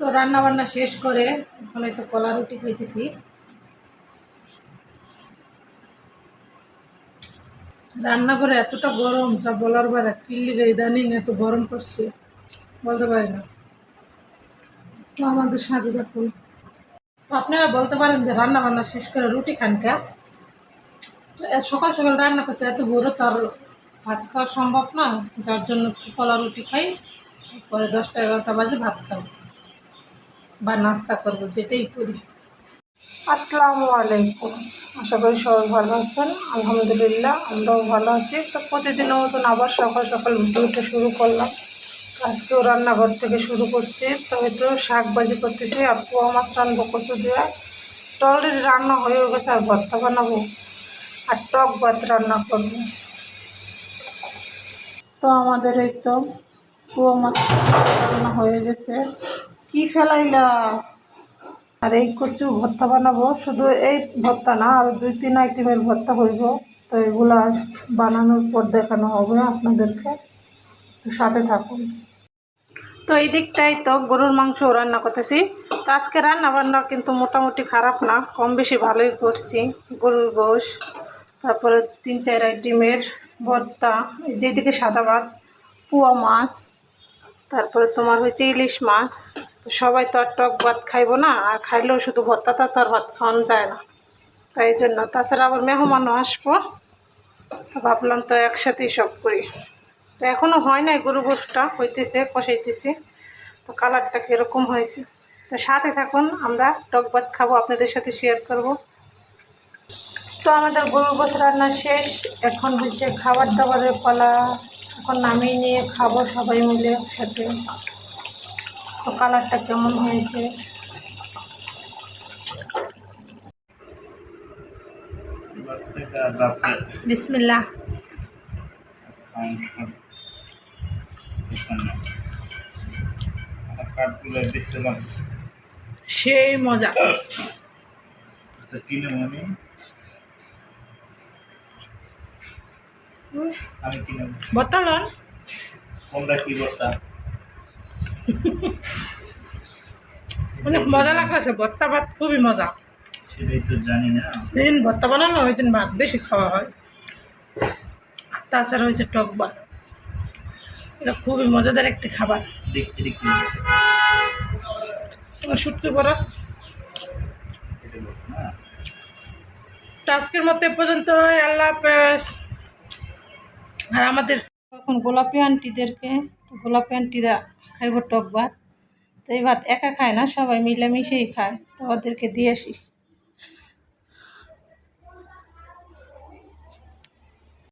তো রান্না বান্না শেষ করে ওখানে তো কলা রুটি খাইতেছি। রান্নাঘরে এতটা গরম, যা বলার বাইরে কিল্লিগে ইদানিং এত গরম পড়ছে, বলতে পারি না। তো আমাদের সাজে দেখুন। তো আপনারা বলতে পারেন যে রান্না বান্না শেষ করে রুটি খান কে? তো সকাল সকাল রান্না করছে, এত বড় তার ভাত খাওয়া সম্ভব না, যার জন্য কলা রুটি খাই, পরে দশটা এগারোটা বাজে ভাত খাব বা নাস্তা করব, যেটাই করি। আসসালামু আলাইকুম। আশা করি সবাই ভালো আছেন। আলহামদুলিল্লাহ, আমরাও ভালো আছি। তো প্রতিদিনের মতন আবার সকাল সকাল উঠে উঠে শুরু করলাম। আজকেও রান্নাঘর থেকে শুরু করছি। তো হয়তো শাক ভাজি করতেছি আর পোয়া মাছ রান্নবো কচু দিয়ে। তো অলরেডি রান্না হয়ে গেছে, আর ভর্তা বানাবো, আর টক ভাত রান্না করব। তো আমাদের এই তো পোয়া মাছ রান্না হয়ে গেছে। কি ফেলাইলা? আর এই কচু ভর্তা বানাবো শুধু এই ভর্তা না আর দুই তিন আইটেমের ভর্তা করব। তো এগুলা বানানোর পর দেখানো হবে আপনাদেরকে। তো সাথে থাকুন। তো এই দিকটাই তো গরুর মাংস রান্না করতেছি। তো আজকে রান্না বান্না কিন্তু মোটামুটি খারাপ না কম বেশি ভালোই করছি। গরুর গোশ তারপরে তিন চার আইটেমের ভর্তা যেদিকে সাদা ভাত পুয়া মাছ তারপরে তোমার হয়েছে ইলিশ মাছ তো সবাই তো আর টক ভাত খাইবো না, আর খাইলেও শুধু ভর্তাটা তো আর ভাত খাওয়ানো যায় না। তাই জন্য, তাছাড়া আবার মেহমানও আসব। তো ভাবলাম তো একসাথেই সব করি। তো এখনও হয় নাই গরু গোষ্ঠটা হইতেছে, কষাইতেছে। তো কালারটা কীরকম হয়েছে? তো সাথে থাকুন, আমরা টক ভাত খাব, আপনাদের সাথে শেয়ার করব। তো আমাদের গরু গোস রান্না শেষ। এখন হচ্ছে খাবার দাবারের পালা। এখন নামিয়ে নিয়ে খাব সবাই মিলে একসাথে। তো কালারটা কেমন হয়েছে? বিসমিল্লা সেই মজা। আমি কিনে বতালন কোনটা কি করতাম অনেক মজা লাগতেছে ভর্তা ভাত খুবই মজা। সেটাই তো জানি না। যেদিন ভর্তা বানানো ওই দিন ভাত বেশি খাওয়া হয়। আর তাছাড়া হয়েছে টক ভাত। এটা খুবই মজাদার একটি খাবার। শুটকি বড়া এটা বলতো না তো আজকের মতো এ পর্যন্ত আল্লাহ হাফেজ। আর আমাদের এখন গোলাপি আন্টিদেরকে গোলাপি আন্টিরা খাইব টক ভাত। তো এই ভাত একা খায় না, সবাই মিলেমিশেই খায়। তো ওদেরকে দিয়ে আসি।